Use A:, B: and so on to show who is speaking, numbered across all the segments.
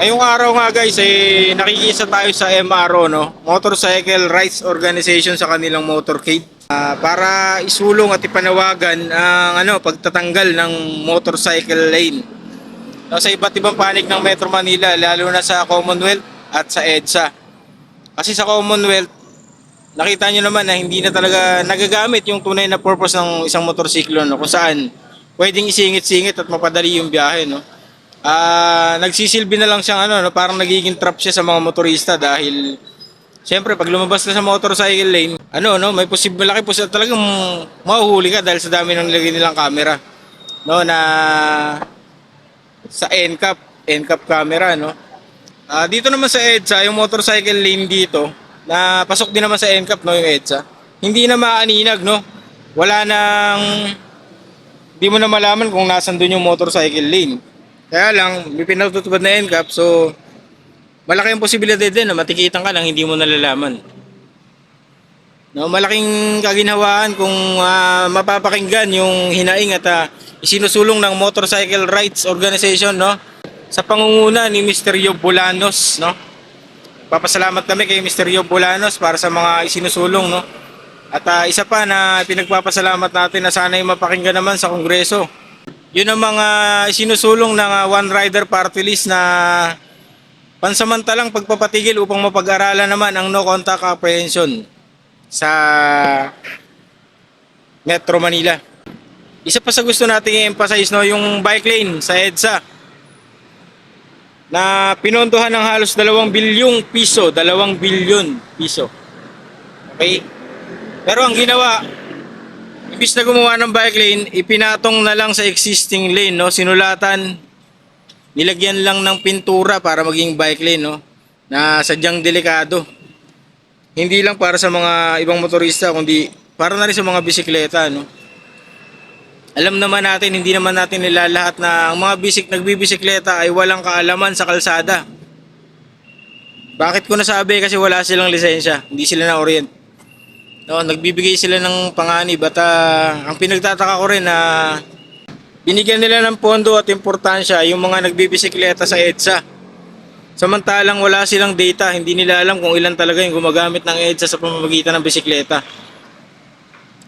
A: Ngayong araw nga guys, eh, nakikisa tayo sa MRO, no? Motorcycle Rights Organization sa kanilang motorcade. Ah, para isulong at ipanawagan ang ano, pagtatanggal ng motorcycle lane. No, sa iba't ibang panig ng Metro Manila, lalo na sa Commonwealth at sa EDSA. Kasi sa Commonwealth, nakita nyo naman na hindi na talaga nagagamit yung tunay na purpose ng isang motorsiklo, no? Kung saan pwedeng isingit-singit at mapadali yung biyahe, no? Ah, nagsisilbi na lang siyang ano, no, parang nagiging trap siya sa mga motorista dahil Siyempre, pag lumabas ka sa motorcycle lane, ano, no, may posible malaki po talagang mahuhuli ka dahil sa dami ng nilagay nilang camera. No, na sa NCAP, NCAP camera, no. Ah, dito naman sa EDSA, yung motorcycle lane dito, na pasok din naman sa NCAP, no, yung EDSA. Hindi na maaninag, no. Wala nang di mo na malaman kung nasan doon yung motorcycle lane. Kaya lang, may pinatutupad na NCAP, so malaki ang posibilidad din na matikitan ka lang hindi mo nalalaman. No, malaking kaginhawaan kung ah, mapapakinggan yung hinaing at ah, isinusulong ng Motorcycle Rights Organization no sa pangunguna ni Mr. Yob Bolanos no. Papasalamat kami kay Mr. Yob Bolanos para sa mga isinusulong no. At ah, isa pa na pinagpapasalamat natin na sana ay mapakinggan naman sa Kongreso. Yun ang mga isinusulong ng ah, One Rider Party List na pansamantalang pagpapatigil upang mapag-aralan naman ang no contact apprehension sa Metro Manila. Isa pa sa gusto nating i-emphasize no, yung bike lane sa EDSA na pinondohan ng halos 2 bilyong piso, 2 bilyon piso. Okay? Pero ang ginawa, imbis na gumawa ng bike lane, ipinatong na lang sa existing lane, no? Sinulatan, nilagyan lang ng pintura para maging bike lane, no? Na sadyang delikado. Hindi lang para sa mga ibang motorista, kundi para na rin sa mga bisikleta, no? Alam naman natin, hindi naman natin nilalahat na ang mga bisik nagbibisikleta ay walang kaalaman sa kalsada. Bakit ko nasabi? Kasi wala silang lisensya, hindi sila na-orient. No, nagbibigay sila ng panganib at ah, ang pinagtataka ko rin na binigyan nila ng pondo at importansya yung mga nagbibisikleta sa EDSA. Samantalang wala silang data, hindi nila alam kung ilan talaga yung gumagamit ng EDSA sa pamamagitan ng bisikleta.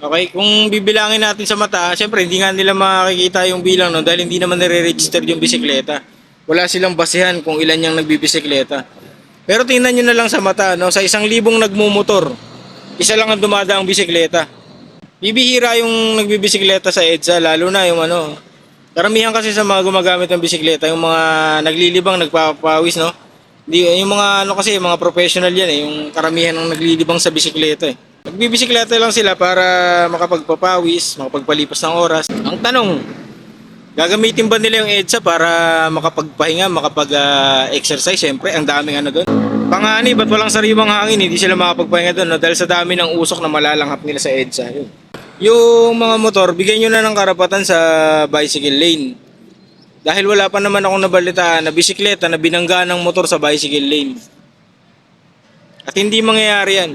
A: Okay, kung bibilangin natin sa mata, syempre hindi nga nila makikita yung bilang no dahil hindi naman nire-register yung bisikleta. Wala silang basehan kung ilan yung nagbibisikleta. Pero tingnan nyo na lang sa mata, no, sa isang libong nagmumotor, isa lang ang dumadaang bisikleta. Bibihira yung nagbibisikleta sa EDSA, lalo na yung ano, karamihan kasi sa mga gumagamit ng bisikleta, yung mga naglilibang, nagpapawis, no? Di, yung mga ano kasi, mga professional yan eh, yung karamihan ng naglilibang sa bisikleta eh. Nagbibisikleta lang sila para makapagpapawis, makapagpalipas ng oras. Ang tanong, gagamitin ba nila yung EDSA para makapagpahinga, makapag-exercise? Siyempre, ang daming ano doon. Pangani, ba't walang sariwang hangin? Hindi sila makapagpahinga doon no? dahil sa dami ng usok na malalanghap nila sa EDSA. Yun. Yung mga motor, bigyan nyo na ng karapatan sa bicycle lane. Dahil wala pa naman akong nabalitaan na bisikleta na binangga ng motor sa bicycle lane. At hindi mangyayari yan.